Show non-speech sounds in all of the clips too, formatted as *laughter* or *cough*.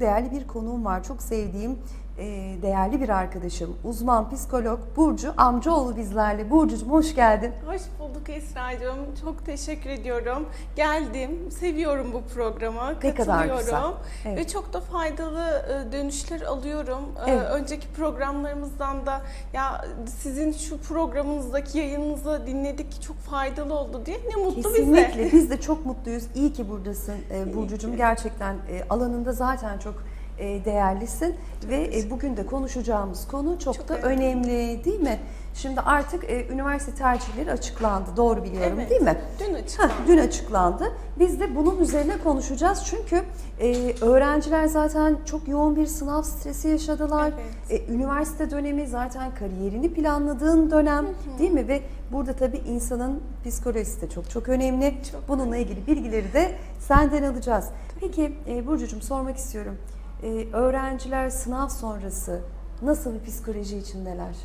Değerli bir konuğum var. Çok sevdiğim e, değerli bir arkadaşım. Uzman psikolog Burcu Amcaoğlu bizlerle. Burcucuğum hoş geldin. Hoş bulduk Esra'cığım. Çok teşekkür ediyorum. Geldim. Seviyorum bu programı. Ne kadar güzel. Katılıyorum. Evet. Ve çok da faydalı e, dönüşler alıyorum. E, Evet. Önceki programlarımızdan da ya sizin şu programınızdaki yayınınızı dinledik çok faydalı oldu diye ne mutlu bize. Kesinlikle. *laughs* Biz de çok mutluyuz. İyi ki buradasın e, Burcucuğum. ki. Gerçekten alanında zaten çok e, değerlisin ve e, bugün de konuşacağımız konu çok, Çok da önemli. önemli değil mi? Şimdi artık e, üniversite tercihleri açıklandı. Doğru biliyorum Evet. değil mi? Dün Heh, açıklandı. dün açıklandı. Biz de bunun üzerine konuşacağız. Çünkü e, öğrenciler zaten çok yoğun bir sınav stresi yaşadılar. Evet. E, üniversite dönemi zaten kariyerini planladığın dönem değil mi? Ve burada tabii insanın psikolojisi de çok çok önemli. Çok Bununla ilgili bilgileri de senden alacağız. Peki e, Burcucuğum sormak istiyorum. E, öğrenciler sınav sonrası nasıl bir psikoloji içindeler?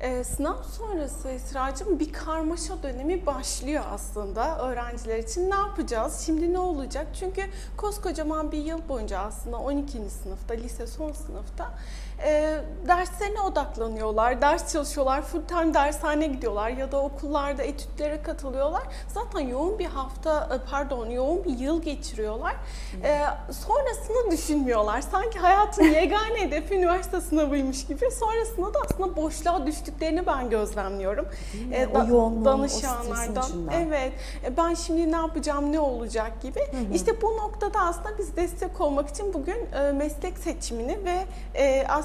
Ee, sınav sonrası Esra'cığım bir karmaşa dönemi başlıyor aslında öğrenciler için. Ne yapacağız? Şimdi ne olacak? Çünkü koskocaman bir yıl boyunca aslında 12. sınıfta, lise son sınıfta e, derslerine odaklanıyorlar, ders çalışıyorlar, full time dershane gidiyorlar ya da okullarda etütlere katılıyorlar. Zaten yoğun bir hafta, e, pardon yoğun bir yıl geçiriyorlar. E, sonrasını düşünmüyorlar. Sanki hayatın *laughs* yegane hedefi üniversite sınavıymış gibi. Sonrasında da aslında boşluğa düştüklerini ben gözlemliyorum. E, O da- yoğunluğun, o danışanlardan. stresin içinden. Evet. E, ben şimdi ne yapacağım, ne olacak gibi. İşte bu noktada aslında biz destek olmak için bugün e, meslek seçimini ve e, aslında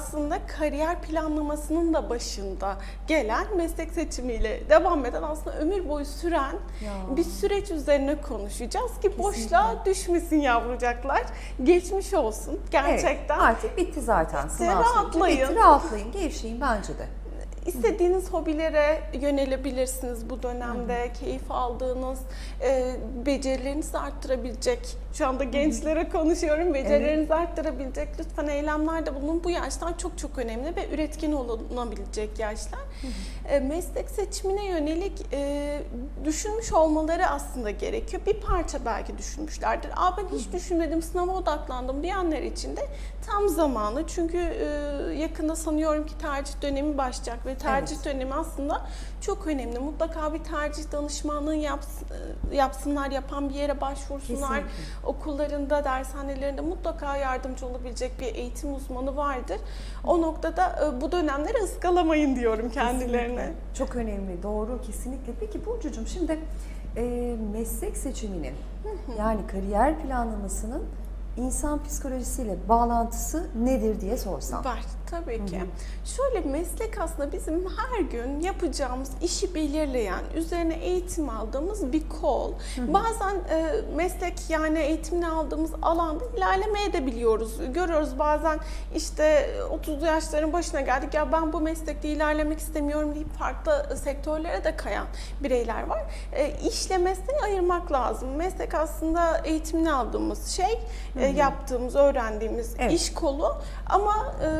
kariyer planlamasının da başında gelen meslek seçimiyle devam eden aslında ömür boyu süren Ya. bir süreç üzerine konuşacağız ki Kesinlikle. boşluğa düşmesin yavrucaklar. Geçmiş olsun gerçekten. Evet, artık bitti zaten sınav rahatlayın. Bitti, rahatlayın, gevşeyin bence de. İstediğiniz hobilere yönelebilirsiniz bu dönemde. Keyif aldığınız, e, becerilerinizi arttırabilecek, şu anda gençlere konuşuyorum, becerilerinizi arttırabilecek lütfen eylemlerde bulunun. Bu yaşlar çok çok önemli ve üretken olunabilecek yaşlar. E, meslek seçimine yönelik e, düşünmüş olmaları aslında gerekiyor. Bir parça belki düşünmüşlerdir. Aa ben hiç düşünmedim, sınava odaklandım diyenler için de tam zamanı. Çünkü e, yakında sanıyorum ki tercih dönemi başlayacak ve tercih Evet. dönemi aslında çok önemli. Mutlaka bir tercih danışmanlığı yaps- yapsınlar, yapan bir yere başvursunlar. Kesinlikle. Okullarında, dershanelerinde mutlaka yardımcı olabilecek bir eğitim uzmanı vardır. O noktada bu dönemleri ıskalamayın diyorum kendilerine. Kesinlikle. Çok önemli, doğru kesinlikle. Peki Burcucuğum şimdi e, meslek seçiminin yani kariyer planlamasının insan psikolojisiyle bağlantısı nedir diye sorsam. Var tabii ki. Şöyle meslek aslında bizim her gün yapacağımız işi belirleyen, üzerine eğitim aldığımız bir kol. Bazen e, meslek yani eğitimini aldığımız alanda ilerlemeye de biliyoruz. Görüyoruz bazen işte 30'lu yaşların başına geldik ya ben bu meslekte ilerlemek istemiyorum deyip farklı sektörlere de kayan bireyler var. E, işle mesleği ayırmak lazım. Meslek aslında eğitimini aldığımız şey, e, yaptığımız, öğrendiğimiz Evet. iş kolu ama e,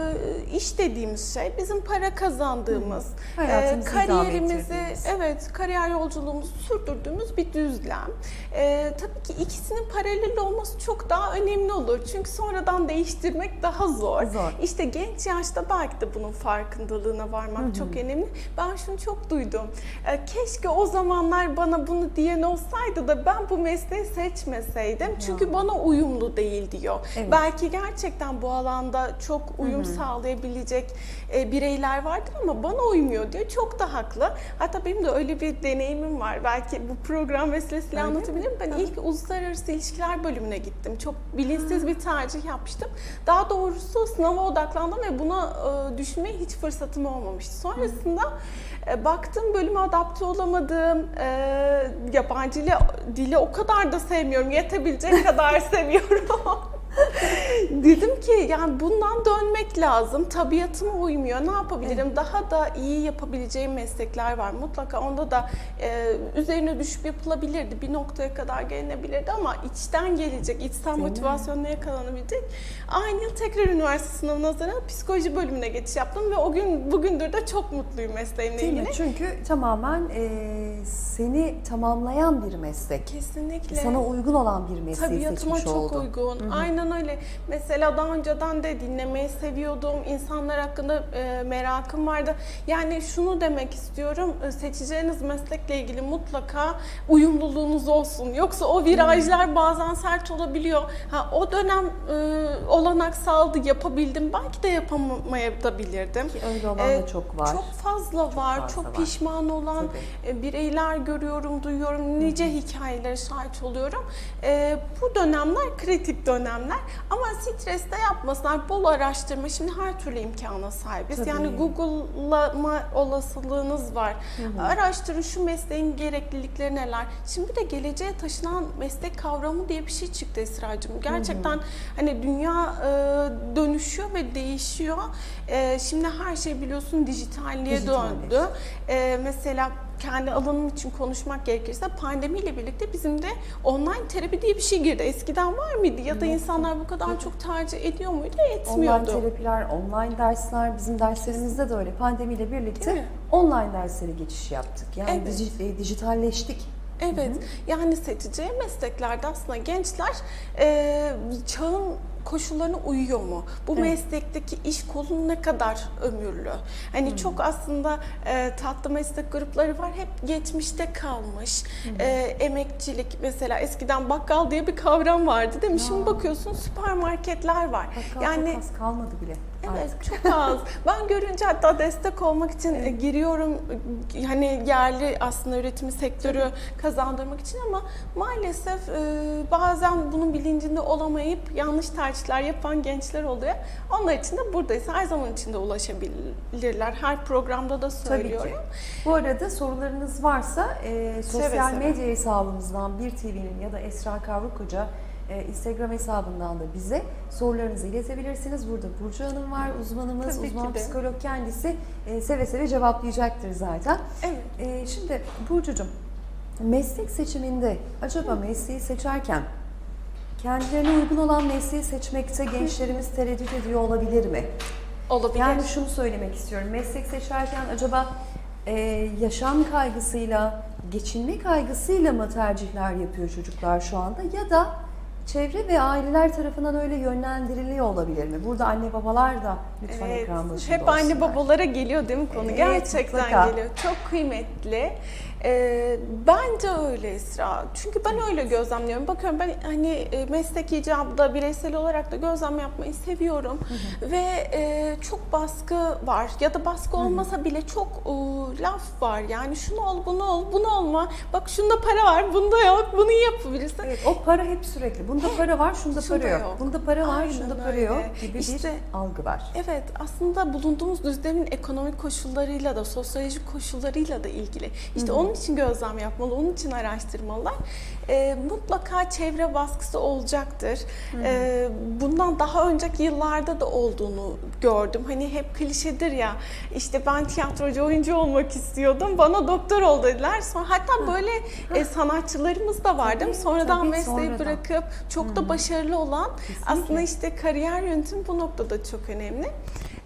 iş dediğimiz şey bizim para kazandığımız, Hı. İdame kariyerimizi, evet kariyer yolculuğumuzu sürdürdüğümüz bir düzlem. E, tabii ki ikisinin paralel olması çok daha önemli olur. Çünkü sonradan değiştirmek daha zor. Zor. İşte genç yaşta belki de bunun farkındalığına varmak çok önemli. Ben şunu çok duydum. E, keşke o zamanlar bana bunu diyen olsaydı da ben bu mesleği seçmeseydim. Çünkü bana uyumlu değil diyor. Evet. Belki gerçekten bu alanda çok uyum sağlayabilecek e, bireyler vardır ama bana uymuyor diyor. Çok da haklı. Hatta benim de öyle bir deneyimim var. Belki bu program vesilesiyle Öyle mi? anlatabilirim. Ben ilk uluslararası ilişkiler bölümüne gittim. Çok bilinçsiz bir tercih yapmıştım. Daha doğrusu sınava odaklandım ve buna e, düşünmeye hiç fırsatım olmamıştı. Sonrasında e, baktım bölüme adapte olamadım. E, yabancı dili, dili o kadar da sevmiyorum. Yetebilecek kadar *laughs* seviyorum. *laughs* Dedim ki yani bundan dönmek lazım. Tabiatıma uymuyor. Ne yapabilirim? Daha da iyi yapabileceğim meslekler var. Mutlaka onda da e, üzerine düşüp yapılabilirdi. Bir noktaya kadar gelinebilirdi ama içten gelecek, içten mi? motivasyonla yakalanabilecek. Aynı yıl tekrar üniversite sınavına hazırlanıp psikoloji bölümüne geçiş yaptım ve o gün bugündür de çok mutluyum mesleğimle Değil mi? ilgili. Çünkü tamamen e, seni tamamlayan bir meslek. Kesinlikle. Sana uygun olan bir mesleği Tabiatıma seçmiş çok oldun. uygun. Aynen öyle. Mesela daha önceden de dinlemeyi seviyordum. İnsanlar hakkında e, merakım vardı. Yani şunu demek istiyorum. e, Seçeceğiniz meslekle ilgili mutlaka uyumluluğunuz olsun. Yoksa o virajlar bazen sert olabiliyor. Ha o dönem e, olanak sağladı, yapabildim. Belki de yapamayabilirdim. Ki öyle olan Ee, da çok var. Çok fazla var, fazla çok var. pişman olan e, bireyler görüyorum, duyuyorum, nice hikayelere şahit oluyorum. E, bu dönemler kritik dönemler ama streste yapmasınlar, bol araştırma, şimdi her türlü imkana sahibiz. Tabii. Yani Google'lama olasılığınız var. Araştırın şu mesleğin gereklilikleri neler. Şimdi de geleceğe taşınan meslek kavramı diye bir şey çıktı Esra'cığım. Gerçekten hani dünya e, dönüşüyor ve değişiyor. E, şimdi her şey biliyorsun dijitalliğe Dijitalleşti. döndü. E, mesela kendi alanım için konuşmak gerekirse pandemiyle birlikte bizim de online terapi diye bir şey girdi. Eskiden var mıydı ya da insanlar bu kadar çok tercih ediyor muydu? Online Etmiyordu. terapiler, online dersler, bizim derslerimizde de öyle. Pandemiyle birlikte online derslere geçiş yaptık. Yani Evet. diji- e, dijitalleştik. Evet, yani seçeceği mesleklerde aslında gençler e, çağın koşullarına uyuyor mu? Bu Evet. meslekteki iş kolun ne kadar ömürlü? Hani çok aslında e, tatlı meslek grupları var, hep geçmişte kalmış. E, emekçilik mesela eskiden bakkal diye bir kavram vardı değil mi? Şimdi bakıyorsun süpermarketler var. Bakkal yani çok az kalmadı bile. Evet artık. çok az. *laughs* Ben görünce hatta destek olmak için e, giriyorum e, hani yerli aslında üretimi sektörü kazandırmak için ama maalesef e, bazen bunun bilincinde olamayıp yanlış tercihler yapan gençler oluyor. Onlar için de buradayız. Her zaman içinde ulaşabilirler. Her programda da Tabii ki. söylüyorum. Bu arada sorularınız varsa e, sosyal Seve seve. medya hesabımızdan bir TV'nin ya da Esra Kavruk Hoca e, Instagram hesabından da bize sorularınızı iletebilirsiniz. Burada Burcu Hanım var, uzmanımız, Tabii uzman psikolog kendisi e, seve seve cevaplayacaktır zaten. Evet. E, şimdi Burcucuğum, meslek seçiminde acaba mesleği seçerken kendilerine uygun olan mesleği seçmekte gençlerimiz tereddüt ediyor olabilir mi? Olabilir. Yani şunu söylemek istiyorum. Meslek seçerken acaba e, yaşam kaygısıyla, geçinme kaygısıyla mı tercihler yapıyor çocuklar şu anda? Ya da çevre ve aileler tarafından öyle yönlendiriliyor olabilir mi? Burada anne babalar da lütfen Evet, ekran başında Hep anne olsunlar. babalara geliyor değil mi konu? Evet, Gerçekten mutlaka. geliyor. Çok kıymetli. Ee, bence öyle Esra. Çünkü ben öyle gözlemliyorum. Bakıyorum ben hani e, meslek icabında bireysel olarak da gözlem yapmayı seviyorum. Ve e, çok baskı var. Ya da baskı olmasa bile çok e, laf var. Yani şunu ol, bunu ol, bunu olma. Bak şunda para var, bunda yok. Bunu yapabilirsin. Evet, o para hep sürekli. Bunda para var, şunda Şunda para yok. yok. Bunda para var, Aynen şunda para öyle. yok gibi İşte- bir algı var. Evet, aslında bulunduğumuz düzlemin ekonomik koşullarıyla da, sosyolojik koşullarıyla da ilgili. İşte onun için gözlem yapmalı, onun için araştırmalılar. Ee, mutlaka çevre baskısı olacaktır. Ee, bundan daha önceki yıllarda da olduğunu gördüm. Hani hep klişedir ya, işte ben tiyatrocu, oyuncu olmak istiyordum, bana doktor ol dediler. Sonra hatta böyle e, sanatçılarımız da var değil mi? Sonradan tabii, mesleği sonradan. bırakıp çok da başarılı olan Kesinlikle. aslında işte kariyer yönetimi bu noktada çok önemli.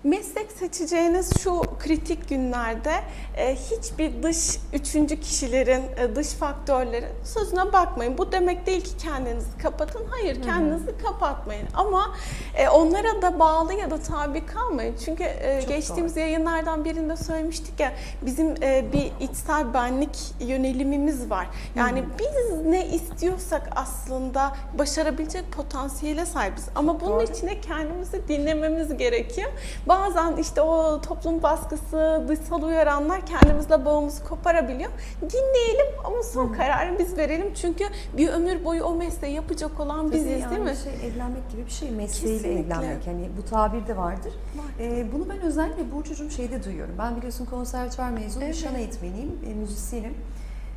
Meslek seçeceğiniz şu kritik günlerde e, hiçbir dış üçüncü kişilerin, e, dış faktörlerin sözüne bakmayın. Bu demek değil ki kendinizi kapatın. Hayır, kendinizi kapatmayın. Ama e, onlara da bağlı ya da tabi kalmayın. Çünkü e, Çok geçtiğimiz yayınlardan birinde söylemiştik ya bizim e, bir içsel benlik yönelimimiz var. Yani biz ne istiyorsak aslında başarabilecek potansiyele sahibiz. Ama bunun doğru. içine kendimizi dinlememiz gerekiyor. Bazen işte o toplum baskısı, dışsal uyaranlar kendimizle bağımızı koparabiliyor. Dinleyelim ama son kararı biz verelim. Çünkü bir ömür boyu o mesleği yapacak olan biziz Tabii yani değil mi? Şey, evlenmek gibi bir şey. Mesleğiyle Kesinlikle. evlenmek. Hani bu tabir de vardır. Var. Ee, bunu ben özellikle Burcu'cum şeyde duyuyorum. Ben biliyorsun konservatuvar mezunu Evet. şan eğitmeniyim, e, müzisyenim.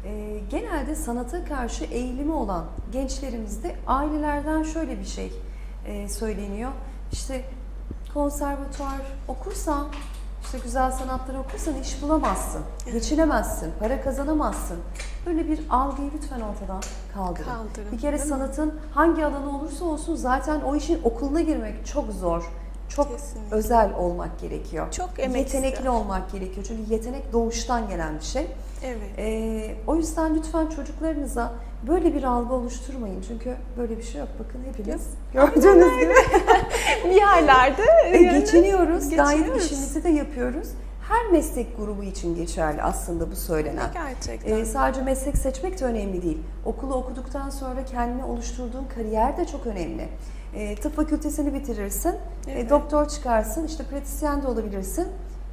Ee, genelde sanata karşı eğilimi olan gençlerimizde ailelerden şöyle bir şey e, söyleniyor. İşte konservatuvar okursan, işte güzel sanatları okursan iş bulamazsın, geçinemezsin, para kazanamazsın. Böyle bir algıyı lütfen ortadan kaldırın. Kaldırın, Bir kere değil mi? sanatın hangi alanı olursa olsun zaten o işin okuluna girmek çok zor. çok Kesinlikle. özel olmak gerekiyor. Çok emek Yetenekli istiyor. olmak gerekiyor. Çünkü yetenek doğuştan gelen bir şey. Evet. Ee, o yüzden lütfen çocuklarınıza böyle bir algı oluşturmayın. Çünkü böyle bir şey yok. Bakın hepiniz gördüğünüz gibi *laughs* bir yerlerde e, geçiniyoruz. Gayet işimizi de yapıyoruz. Her meslek grubu için geçerli aslında bu söylenen. Gerçekten. Ee, sadece meslek seçmek de önemli değil. Okulu okuduktan sonra kendini oluşturduğun kariyer de çok önemli. Ee, tıp fakültesini bitirirsin, e, Evet. doktor çıkarsın, işte pratisyen de olabilirsin,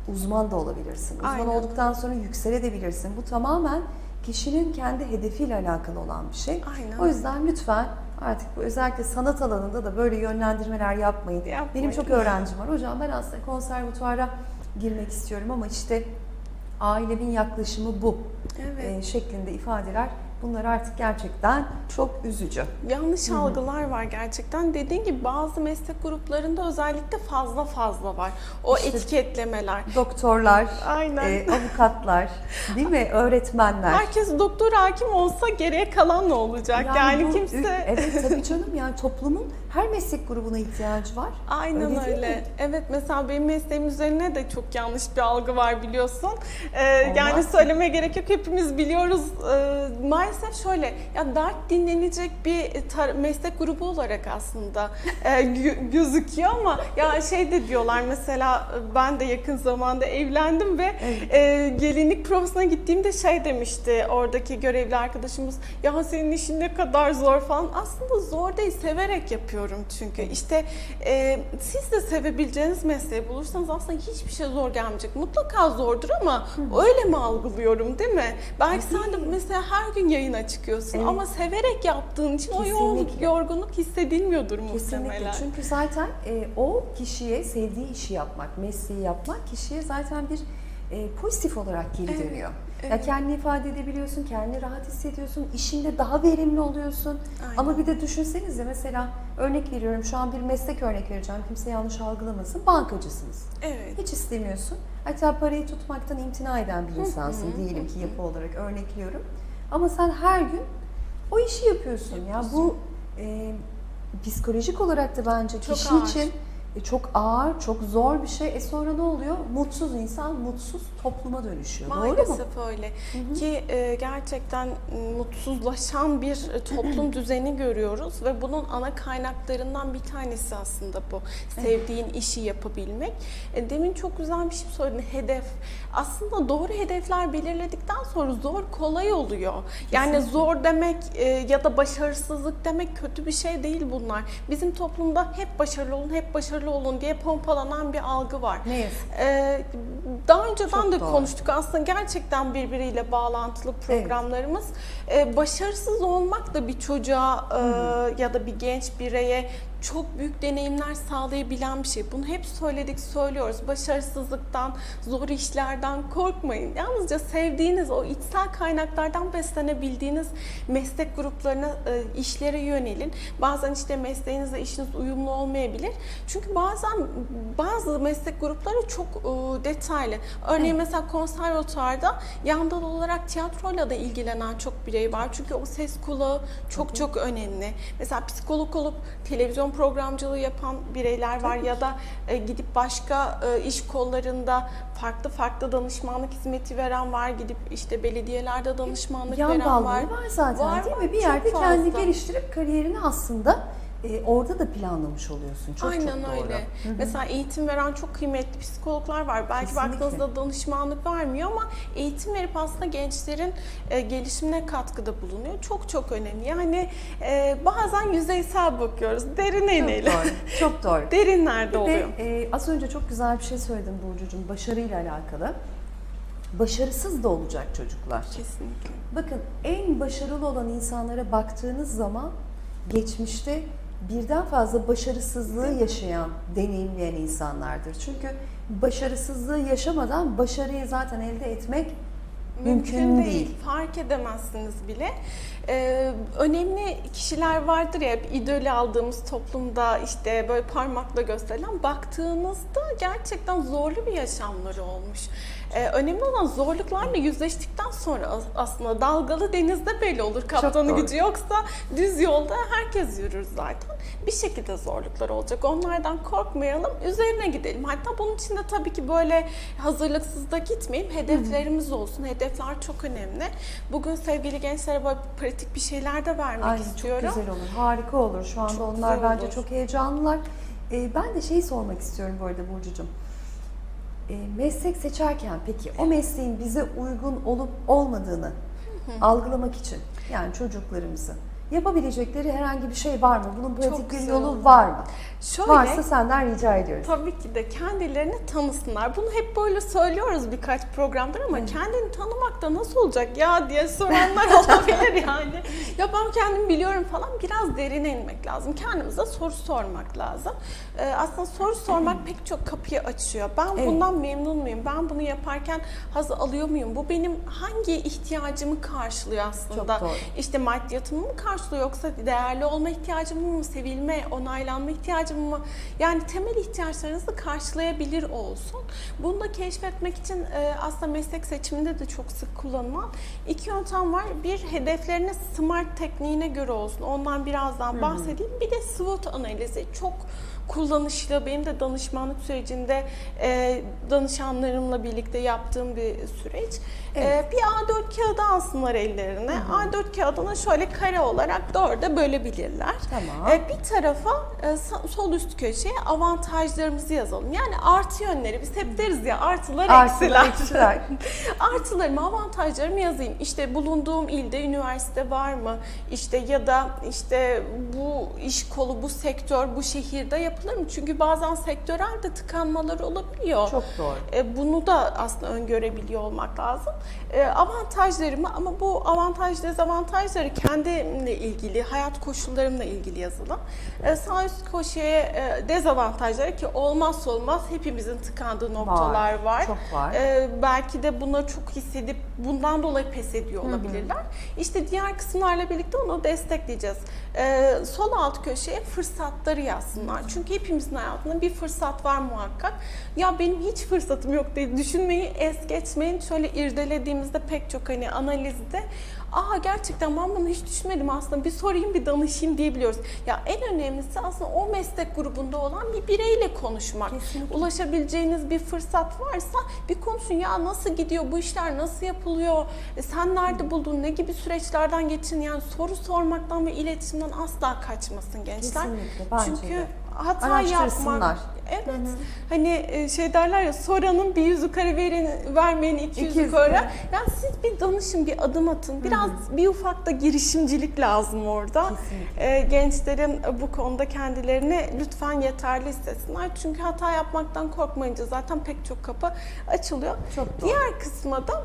uzman da olabilirsin. Uzman Aynen. olduktan sonra yükselebilirsin. Bu tamamen kişinin kendi hedefiyle alakalı olan bir şey. Aynen. O yüzden lütfen artık bu özellikle sanat alanında da böyle yönlendirmeler yapmayın. Yapmayın. Benim çok öğrencim var. Hocam ben aslında konservatuara girmek istiyorum ama işte ailemin yaklaşımı bu Evet. e, şeklinde ifadeler bunlar artık gerçekten çok üzücü. Yanlış algılar var gerçekten. Dediğin gibi bazı meslek gruplarında özellikle fazla fazla var. O İşte- etiketlemeler. Doktorlar, Aynen. e, avukatlar, değil mi? Öğretmenler. Herkes doktor hakim olsa geriye kalan ne olacak? Yani, bu- kimse Evet tabii canım yani toplumun her meslek grubuna ihtiyacı var. Aynen Öyle öyle. Evet mesela benim mesleğim üzerine de çok yanlış bir algı var biliyorsun. Ee, yani söylemeye gerek yok hepimiz biliyoruz. Ee, maalesef şöyle ya dert dinlenecek bir tar- meslek grubu olarak aslında e, gö- gözüküyor ama ya şey de diyorlar mesela e, ben de yakın zamanda evlendim ve Evet. e, gelinlik provasına gittiğimde şey demişti oradaki görevli arkadaşımız ya senin işin ne kadar zor falan. Aslında zor değil severek yapıyorum çünkü. İşte e, siz de sevebileceğiniz mesleği bulursanız aslında hiçbir şey zor gelmeyecek. Mutlaka zordur ama öyle mi algılıyorum değil mi? Belki sen de mesela her gün yayına çıkıyorsun Evet. ama severek yaptığın için o yol- Kesinlikle. yorgunluk hissedilmiyordur Kesinlikle. muhtemelen. Çünkü zaten e, o kişiye sevdiği işi yapmak, mesleği yapmak kişiye zaten bir e, pozitif olarak geri Evet, dönüyor. Ya evet. kendini ifade edebiliyorsun, kendini rahat hissediyorsun, işinde daha verimli oluyorsun. Aynen. Ama bir de düşünsenize mesela örnek veriyorum şu an bir meslek örnek vereceğim. Kimse yanlış algılamasın. Bankacısınız. Evet. Hiç istemiyorsun. Hatta parayı tutmaktan imtina eden bir insansın diyelim ki yapı olarak örnekliyorum. Ama sen her gün o işi yapıyorsun. Ya bu e, psikolojik olarak da bence Çok kişi ağır. için çok ağır, çok zor bir şey. E sonra ne oluyor? Mutsuz insan mutsuz topluma dönüşüyor. Doğru mu? Maalesef öyle. Ki e, gerçekten mutsuzlaşan bir e, toplum *clears throat* düzeni görüyoruz ve bunun ana kaynaklarından bir tanesi aslında bu. Sevdiğin işi yapabilmek. E, demin çok güzel bir şey söyledin. Hedef. Aslında doğru hedefler belirledikten sonra zor kolay oluyor. Yani Kesinlikle. zor demek e, ya da başarısızlık demek kötü bir şey değil bunlar. Bizim toplumda hep başarılı olun, hep başarılı olun diye pompalanan bir algı var. Ne yazık. Ee, daha önceden Çok de doğru. konuştuk aslında gerçekten birbiriyle bağlantılı programlarımız. Ee, başarısız olmak da bir çocuğa e, ya da bir genç bireye çok büyük deneyimler sağlayabilen bir şey. Bunu hep söyledik, söylüyoruz. Başarısızlıktan, zor işlerden korkmayın. Yalnızca sevdiğiniz o içsel kaynaklardan beslenebildiğiniz meslek gruplarına, e, işlere yönelin. Bazen işte mesleğinizle işiniz uyumlu olmayabilir. Çünkü bazen bazı meslek grupları çok e, detaylı. Örneğin mesela konservatuarda yan dal olarak tiyatroyla da ilgilenen çok birey var. Çünkü o ses kulağı çok çok önemli. Mesela psikolog olup televizyon programcılığı yapan bireyler var ya da e, gidip başka e, iş kollarında farklı farklı danışmanlık hizmeti veren var. Gidip işte belediyelerde danışmanlık Yan veren var. var zaten Var, değil mi? Bir yerde kendini geliştirip kariyerini aslında e, orada da planlamış oluyorsun. Çok Aynen çok doğru. öyle. Mesela eğitim veren çok kıymetli psikologlar var. Belki Kesinlikle. baktığınızda danışmanlık vermiyor ama eğitim verip aslında gençlerin e, gelişimine katkıda bulunuyor. Çok çok önemli. Yani e, bazen yüzeysel bakıyoruz. Derine Çok inelim. doğru. Çok doğru. *laughs* Derinlerde oluyor. e, az önce çok güzel bir şey söyledin Burcucuğum başarıyla alakalı. Başarısız da olacak çocuklar. Kesinlikle. Bakın en başarılı olan insanlara baktığınız zaman geçmişte birden fazla başarısızlığı yaşayan, deneyimleyen insanlardır. Çünkü başarısızlığı yaşamadan başarıyı zaten elde etmek Mümkün değil. Fark edemezsiniz bile. Ee, önemli kişiler vardır ya hep idol aldığımız toplumda işte böyle parmakla gösterilen baktığınızda gerçekten zorlu bir yaşamları olmuş. Ee, önemli olan zorluklarla yüzleştikten sonra as- aslında dalgalı denizde belli olur. Kaptanı doğru. gücü yoksa düz yolda herkes yürür zaten. Bir şekilde zorluklar olacak. Onlardan korkmayalım, üzerine gidelim. Hatta bunun için de tabii ki böyle hazırlıksız da gitmeyeyim. Hedeflerimiz olsun. Hedefler çok önemli. Bugün sevgili gençlere böyle pratik bir şeyler de vermek Aynen istiyorum. çok güzel olur, harika olur. Şu anda Çok onlar bence olur. çok heyecanlılar. Ee, ben de şeyi sormak istiyorum bu arada Burcucuğum. Ee, meslek seçerken peki o mesleğin bize uygun olup olmadığını algılamak için yani çocuklarımızın yapabilecekleri herhangi bir şey var mı? Bunun pratik bir yolu olur. var mı? Şöyle, Varsa senden rica ediyoruz. Tabii ki de kendilerini tanısınlar. Bunu hep böyle söylüyoruz birkaç programdır ama kendini tanımakta nasıl olacak ya diye soranlar *laughs* olabilir yani. Ya ben kendimi biliyorum falan biraz derine inmek lazım. Kendimize soru sormak lazım. Ee, aslında soru sormak pek çok kapıyı açıyor. Ben Evet. bundan memnun muyum? Ben bunu yaparken haz alıyor muyum? Bu benim hangi ihtiyacımı karşılıyor aslında? İşte maddiyatımı mı karşılıyor yoksa değerli olma ihtiyacımı mı, sevilme, onaylanma ihtiyacımı mı? Yani temel ihtiyaçlarınızı karşılayabilir olsun. Bunu da keşfetmek için e, aslında meslek seçiminde de çok sık kullanılan iki yöntem var. Bir hedeflerine SMART tekniğine göre olsun. Ondan birazdan bahsedeyim. Bir de SWOT analizi çok kullanışlı. Benim de danışmanlık sürecinde e, danışanlarımla birlikte yaptığım bir süreç. Evet. E, bir A4 kağıdı alsınlar ellerine. A4 kağıdını şöyle kare olarak dörde bölebilirler. Tamam. E, bir tarafa e, sol üst köşeye avantajlarımızı yazalım. Yani artı yönleri biz hep deriz ya artılar, Artılar, eksiler. eksiler. *laughs* Artılarımı, avantajlarımı yazayım. İşte bulunduğum ilde üniversite var mı? İşte ya da işte bu iş kolu, bu sektör, bu şehirde yapılır mı? Çünkü bazen sektörel de tıkanmalar olabiliyor. Çok doğru. E, bunu da aslında öngörebiliyor olmak lazım. E, avantajlarımı ama bu avantaj dezavantajları kendimle ilgili, hayat koşullarımla ilgili yazılı. E, sağ üst köşeye e, dezavantajları ki olmazsa olmaz hepimizin tıkandığı noktalar var. çok var. E, belki de buna çok hissedip bundan dolayı pes ediyor olabilirler. İşte diğer kısımlarla birlikte onu destekleyeceğiz. E, sol alt köşeye fırsatları yazsınlar. Çünkü hepimizin hayatında bir fırsat var muhakkak. Ya benim hiç fırsatım yok diye düşünmeyi es geçmeyin. Şöyle irdelediğimizde pek çok hani analizde Aa gerçekten ben bunu hiç düşünmedim aslında bir sorayım bir danışayım diyebiliyoruz. Ya en önemlisi aslında o meslek grubunda olan bir bireyle konuşmak. Kesinlikle. Ulaşabileceğiniz bir fırsat varsa bir konuşun ya nasıl gidiyor bu işler nasıl yapılıyor E, sen nerede buldun ne gibi süreçlerden geçin yani soru sormaktan ve iletişimden asla kaçmasın gençler. Kesinlikle, Çünkü de. Hata yapmak Evet. Hani e, şey derler ya soranın bir yüzü kara verin, vermeyin iki yüzü kara. Yani siz bir danışın, bir adım atın. Biraz bir ufak da girişimcilik lazım orada. Kesinlikle. E, gençlerin bu konuda kendilerini lütfen yeterli hissetsinler. Çünkü hata yapmaktan korkmayınca zaten pek çok kapı açılıyor. Çok doğru. Diğer kısma da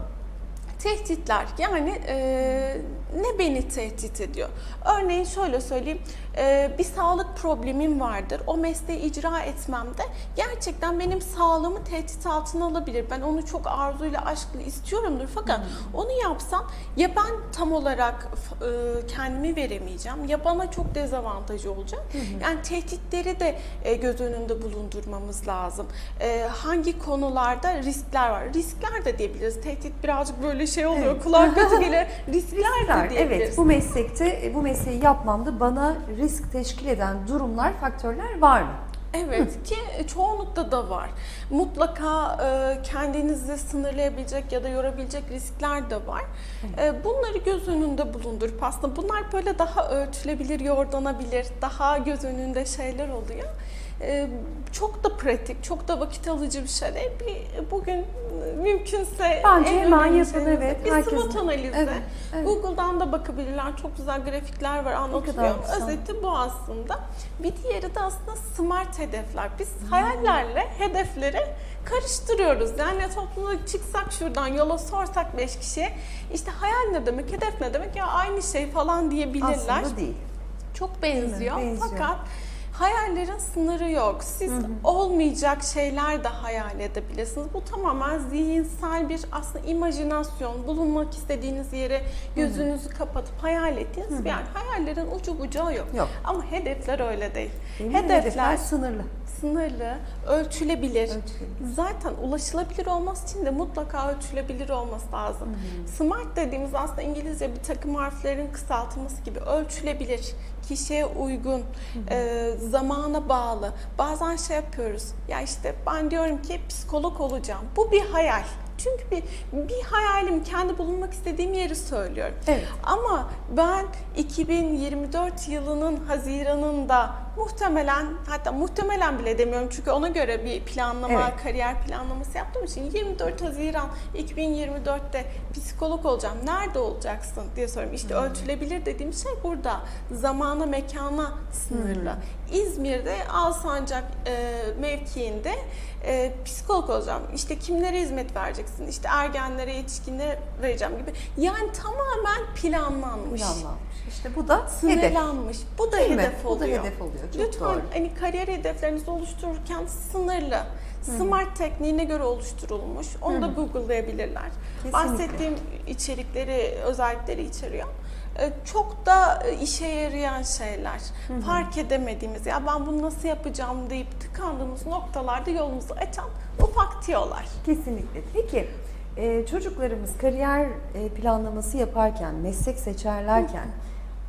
Tehditler yani e, ne beni tehdit ediyor? Örneğin şöyle söyleyeyim e, bir sağlık problemim vardır. O mesleği icra etmemde gerçekten benim sağlığımı tehdit altına alabilir. Ben onu çok arzuyla aşkla istiyorumdur fakat onu yapsam ya ben tam olarak e, kendimi veremeyeceğim ya bana çok dezavantajı olacak. Yani tehditleri de e, göz önünde bulundurmamız lazım. Hangi konularda riskler var? Riskler de diyebiliriz. Tehdit birazcık böyle şey oluyor. Evet. Kulağa *laughs* kötü gelir. Riskler de Evet, diyebiliriz. bu meslekte, bu mesleği yapmamda bana risk teşkil eden durumlar, faktörler var mı? Evet ki çoğunlukta da var. Mutlaka e, kendinizi sınırlayabilecek ya da yorabilecek riskler de var. E, bunları göz önünde bulundurup aslında bunlar böyle daha örtülebilir, yordanabilir, daha göz önünde şeyler oluyor. E, çok da pratik, çok da vakit alıcı bir şey değil. Bir, bugün mümkünse Bence en hemen yapın, şeyimiz evet. Bir Herkesin- SWOT analizi. Evet, evet. Google'dan da bakabilirler. Çok güzel grafikler var anlatılıyor. Özeti bu aslında. Bir diğeri de aslında smart hedefler. Biz hayallerle hedefleri karıştırıyoruz. Yani toplumda çıksak şuradan yola sorsak beş kişiye işte hayal ne demek, hedef ne demek ya aynı şey falan diyebilirler. Aslında değil. Çok benziyor. Benziyor. Fakat Hayallerin sınırı yok. Siz olmayacak şeyler de hayal edebilirsiniz. Bu tamamen zihinsel bir aslında imajinasyon. Bulunmak istediğiniz yere gözünüzü kapatıp hayal ettiğiniz bir yer. Hayallerin ucu bucağı yok. Yok. Ama hedefler öyle değil. Benim hedefler hedefler sınırlı. sınırlı, ölçülebilir. Ölçülebilir. Zaten ulaşılabilir olması için de mutlaka ölçülebilir olması lazım. Smart dediğimiz aslında İngilizce bir takım harflerin kısaltılması gibi ölçülebilir, kişiye uygun, e, zamana bağlı. Bazen şey yapıyoruz. Ya işte ben diyorum ki psikolog olacağım. Bu bir hayal. Çünkü bir, bir hayalim, kendi bulunmak istediğim yeri söylüyorum. Evet. Ama ben 2024 yılının Haziran'ında muhtemelen hatta muhtemelen bile demiyorum çünkü ona göre bir planlama, Evet. kariyer planlaması yaptığım için 24 Haziran 2024'te psikolog olacağım. Nerede olacaksın diye soruyorum. İşte Hmm. ölçülebilir dediğim şey burada. Zamana, mekana sınırlı. Hmm. İzmir'de Alsancak e, mevkiinde e, psikolog olacağım. İşte kimlere hizmet vereceksin? İşte ergenlere, yetişkinlere vereceğim gibi. Yani tamamen planlanmış. Planlanmış. İşte bu da hedef. Sınırlanmış. Bu da Değil mi? hedef Bu da oluyor. hedef oluyor. Çok Lütfen doğru. hani kariyer hedeflerinizi oluştururken sınırlı. Smart tekniğine göre oluşturulmuş. Onu da Google'layabilirler. Kesinlikle. Bahsettiğim içerikleri, özellikleri içeriyor. Ee, Çok da e, işe yarayan şeyler. Fark edemediğimiz, ya ben bunu nasıl yapacağım deyip tıkandığımız noktalarda yolumuzu açan ufak tiyolar. Kesinlikle. Peki e, çocuklarımız kariyer e, planlaması yaparken, meslek seçerlerken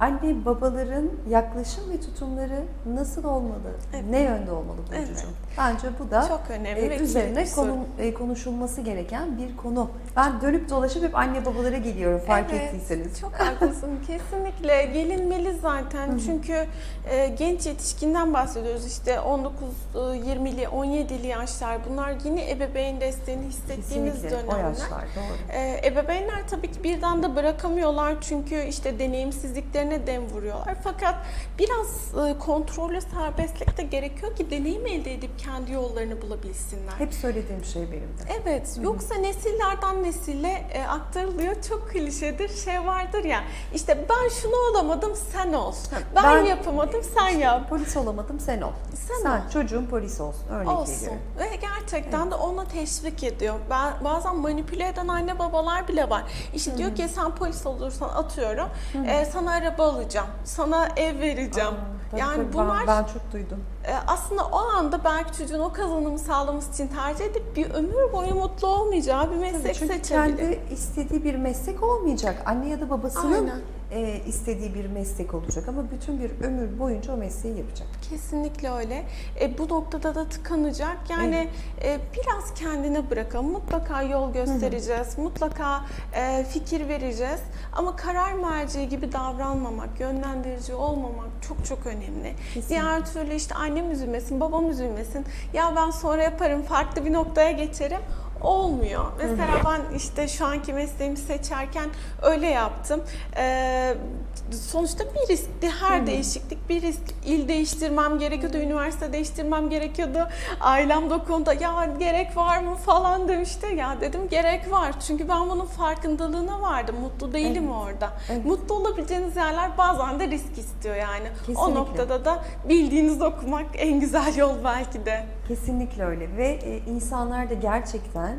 anne babaların yaklaşım ve tutumları nasıl olmalı? Evet. Ne yönde olmalı Evet. Burcucuğum? Bence bu da Çok önemli e, üzerine kilit bir soru. konu- e, konuşulması gereken bir konu. Ben dönüp dolaşıp hep anne babalara geliyorum fark Evet, ettiyseniz. Çok haklısın. *laughs* Kesinlikle gelinmeli zaten. Çünkü e, genç yetişkinden bahsediyoruz. İşte 19, e, 20'li, 17'li yaşlar. Bunlar yine ebeveyn desteğini hissettiğimiz Kesinlikle dönemler. o yaşlar doğru. E, ebeveynler tabii ki birden de bırakamıyorlar çünkü işte deneyimsizliklerine dem vuruyorlar. Fakat biraz e, kontrollü serbestlik de gerekiyor ki deneyim elde edip kendi yollarını bulabilsinler. Hep söylediğim şey benim de. Evet, yoksa nesillerden nesille e, aktarılıyor. Çok klişedir. Şey vardır ya, işte ben şunu olamadım, sen ol. Ben, ben- yapamadım, sen yap. Polis olamadım sen ol. Sen ol. çocuğun polis olsun. Örnek Olsun. veriyorum. Ve gerçekten de ona teşvik ediyor. Ben, bazen manipüle eden anne babalar bile var. İşte diyor ki sen polis olursan atıyorum, e, sana araba alacağım, sana ev vereceğim. Tabii yani tabii, ben- bunlar ben çok duydum. e, aslında o anda belki çocuğun o kazanımı sağlaması için tercih edip bir ömür boyu mutlu olmayacağı bir meslek Çünkü seçebilir. kendi istediği bir meslek olmayacak. Anne ya da babasının Aynen. E, istediği bir meslek olacak ama bütün bir ömür boyunca o mesleği yapacak. Kesinlikle öyle. E, bu noktada da tıkanacak. Yani e, biraz kendine bırakalım. Mutlaka yol göstereceğiz. Mutlaka e, fikir vereceğiz. Ama karar merci gibi davranmamak, yönlendirici olmamak çok çok önemli. Diğer türlü işte annem üzülmesin, babam üzülmesin. Ya ben sonra yaparım, farklı bir noktaya geçerim. Olmuyor. Mesela ben işte şu anki mesleğimi seçerken öyle yaptım. Ee, sonuçta bir riskti. Her değişiklik bir risk. İl değiştirmem gerekiyordu, üniversite değiştirmem gerekiyordu. Ailem de o konuda ya gerek var mı falan demişti. Ya dedim gerek var. Çünkü ben bunun farkındalığına vardım. Mutlu değilim orada. Evet. Mutlu olabileceğiniz yerler bazen de risk istiyor yani. Kesinlikle. O noktada da bildiğiniz okumak en güzel yol belki de. Kesinlikle öyle ve e, insanlar da gerçekten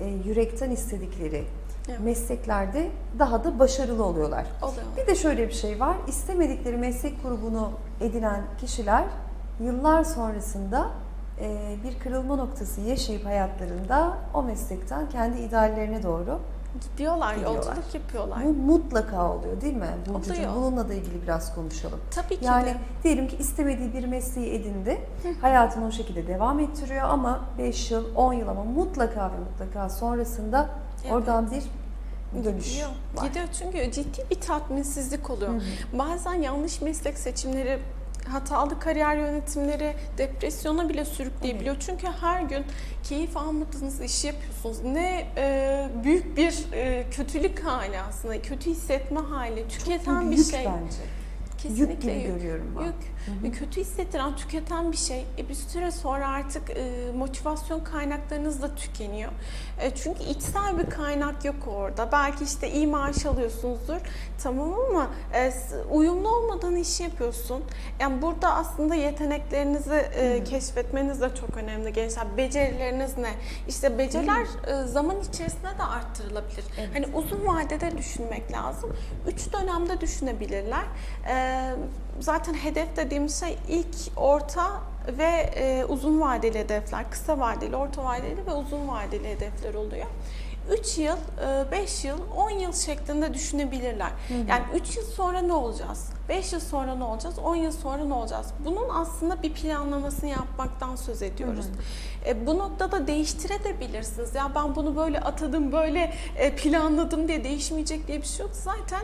e, yürekten istedikleri Evet. mesleklerde daha da başarılı oluyorlar. Oluyor. Bir de şöyle bir şey var. istemedikleri meslek grubunu edinen kişiler yıllar sonrasında e, bir kırılma noktası yaşayıp hayatlarında o meslekten kendi ideallerine doğru Gidiyorlar, Gidiyorlar. yolculuk yapıyorlar. bu mutlaka oluyor değil mi Burcucuğum? Oluyor. Bununla da ilgili biraz konuşalım. Tabii ki Yani de. diyelim ki istemediği bir mesleği edindi. Hayatını o şekilde devam ettiriyor ama 5 yıl, 10 yıl ama mutlaka ve mutlaka sonrasında Evet. oradan bir dönüş Gidiyor. var. Gidiyor çünkü ciddi bir tatminsizlik oluyor. Bazen yanlış meslek seçimleri hatalı kariyer yönetimleri depresyona bile sürükleyebiliyor. Çünkü her gün keyif almadığınız işi yapıyorsunuz. Ne e, büyük bir e, kötülük hali aslında, kötü hissetme hali, tüketen bir Yük şey. bence. Kesinlikle Yük gibi görüyorum ben. Yük. Ve kötü hissettiren, tüketen bir şey. E bir süre sonra artık e, motivasyon kaynaklarınız da tükeniyor. E, çünkü içsel bir kaynak yok orada. Belki işte iyi maaş alıyorsunuzdur, tamam ama e, uyumlu olmadan iş yapıyorsun. Yani burada aslında yeteneklerinizi e, keşfetmeniz de çok önemli gençler. Becerileriniz ne? İşte beceriler e, zaman içerisinde de arttırılabilir. Evet. Hani uzun vadede düşünmek lazım. Üç dönemde düşünebilirler. E, zaten hedef dediğimiz şey ilk, orta ve e, uzun vadeli hedefler. Kısa vadeli, orta vadeli ve uzun vadeli hedefler oluyor. 3 yıl, 5 yıl, 10 yıl şeklinde düşünebilirler. Yani 3 yıl sonra ne olacağız? 5 yıl sonra ne olacağız? 10 yıl sonra ne olacağız? Bunun aslında bir planlamasını yapmaktan söz ediyoruz. E, bu noktada değiştirebilirsiniz. Ya ben bunu böyle atadım, böyle e, planladım diye değişmeyecek diye bir şey yok. Zaten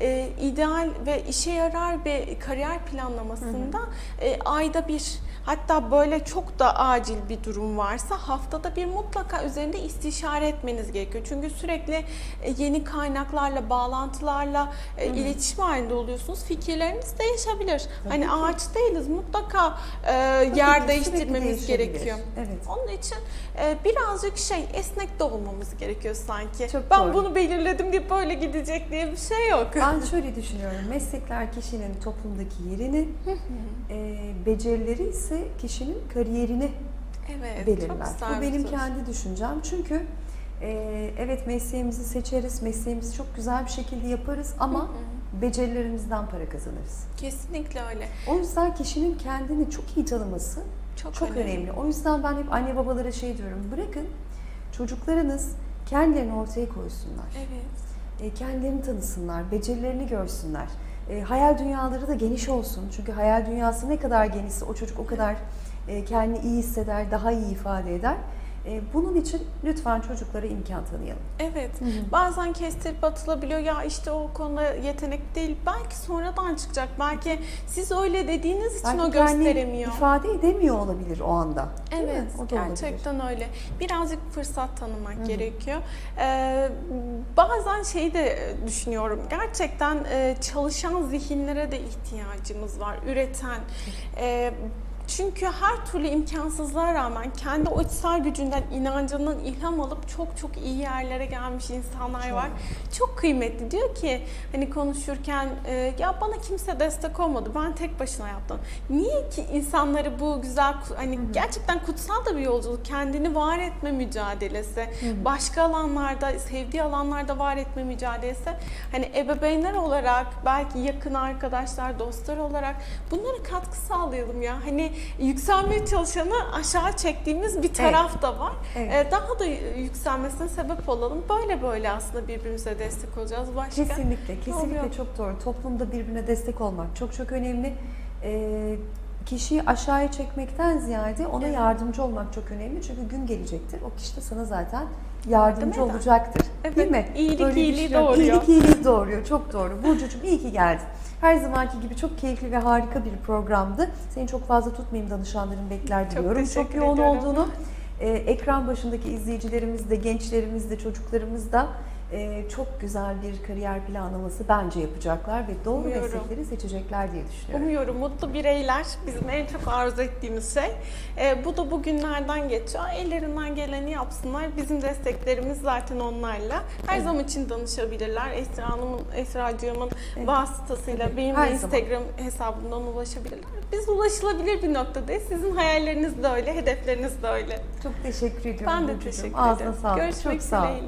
e, ideal ve işe yarar bir kariyer planlamasında e, ayda bir hatta böyle çok da acil bir durum varsa haftada bir mutlaka üzerinde istişare etmeniz gerekiyor. Çünkü sürekli e, yeni kaynaklarla, bağlantılarla e, iletişim halinde oluyorsunuz. Fikirleriniz değişebilir. hani ki. ağaç değiliz. Mutlaka e, yer değiştirmemiz gerekiyor. Evet. Onun için e, birazcık şey esnek de olmamız gerekiyor sanki. Çok ben doğru. bunu belirledim diye böyle gidecek diye bir şey yok. Ben *laughs* şöyle düşünüyorum. Meslekler kişinin toplumdaki yerini, e, becerileri ise kişinin kariyerini Evet, belirler. Bu benim söz. kendi düşüncem. Çünkü e, evet mesleğimizi seçeriz, mesleğimizi çok güzel bir şekilde yaparız ama becerilerimizden para kazanırız. Kesinlikle öyle. O yüzden kişinin kendini çok iyi tanıması Çok, çok önemli. O yüzden ben hep anne babalara şey diyorum. Bırakın çocuklarınız kendilerini ortaya koysunlar. Evet. E, kendilerini tanısınlar, becerilerini görsünler. E, hayal dünyaları da geniş olsun. Çünkü hayal dünyası ne kadar genişse o çocuk o kadar e, kendini iyi hisseder, daha iyi ifade eder. E, bunun için lütfen çocuklara imkan tanıyalım. Evet. Bazen kestirip atılabiliyor. Ya işte o konuda yetenek değil. Belki sonradan çıkacak. Belki siz öyle dediğiniz için Belki o gösteremiyor. ifade edemiyor olabilir o anda. Evet, O da olabilir. gerçekten öyle. Birazcık fırsat tanımak gerekiyor. Ee, bazen şeyi de düşünüyorum. Gerçekten e, çalışan zihinlere de ihtiyacımız var. Üreten. E, çünkü her türlü imkansızlığa rağmen kendi o içsel gücünden, inancından ilham alıp çok çok iyi yerlere gelmiş insanlar Çok. var. Çok kıymetli. Diyor ki hani konuşurken e, ya bana kimse destek olmadı. Ben tek başına yaptım. Niye ki insanları bu güzel hani gerçekten kutsal da bir yolculuk. Kendini var etme mücadelesi. Başka alanlarda, sevdiği alanlarda var etme mücadelesi. Hani ebeveynler olarak, belki yakın arkadaşlar, dostlar olarak bunlara katkı sağlayalım ya. Hani yükselmeye çalışanı aşağı çektiğimiz bir taraf da var. Evet. E, daha da yükselmesine sebep olalım. Böyle böyle aslında birbirimize destek olacağız. Başka Kesinlikle, kesinlikle yok. çok doğru. Toplumda birbirine destek olmak çok çok önemli. Ee, kişiyi aşağıya çekmekten ziyade ona Evet. yardımcı olmak çok önemli. Çünkü gün gelecektir. O kişi de sana zaten yardımcı olacaktır. Evet, Değil mi? iyilik Böyle iyiliği doğuruyor. İyilik iyiliği doğuruyor. Çok doğru. Burcucuğum iyi ki geldin. Her zamanki gibi çok keyifli ve harika bir programdı. Seni çok fazla tutmayayım danışanların bekler Çok diliyorum. Çok, teşekkür yoğun ediyorum. olduğunu e, ekran başındaki izleyicilerimiz de, gençlerimiz de, çocuklarımız da e, çok güzel bir kariyer planlaması bence yapacaklar ve doğru Umuyorum. meslekleri seçecekler diye düşünüyorum. Umuyorum mutlu bireyler bizim en çok arzu ettiğimiz şey. Ee, bu da bugünlerden geçiyor. Ellerinden geleni yapsınlar. Bizim desteklerimiz zaten onlarla. Her Evet. zaman için danışabilirler. Esra Hanım'ın, Esra'cığımın Evet. vasıtasıyla Evet, benim her de zaman. Instagram hesabımdan ulaşabilirler. Biz ulaşılabilir bir noktadayız. Sizin hayalleriniz de öyle, hedefleriniz de öyle. Çok teşekkür ediyorum. Ben de teşekkür Ağzına ederim. sağlık. Görüşmek çok sağ ol. dileğiyle.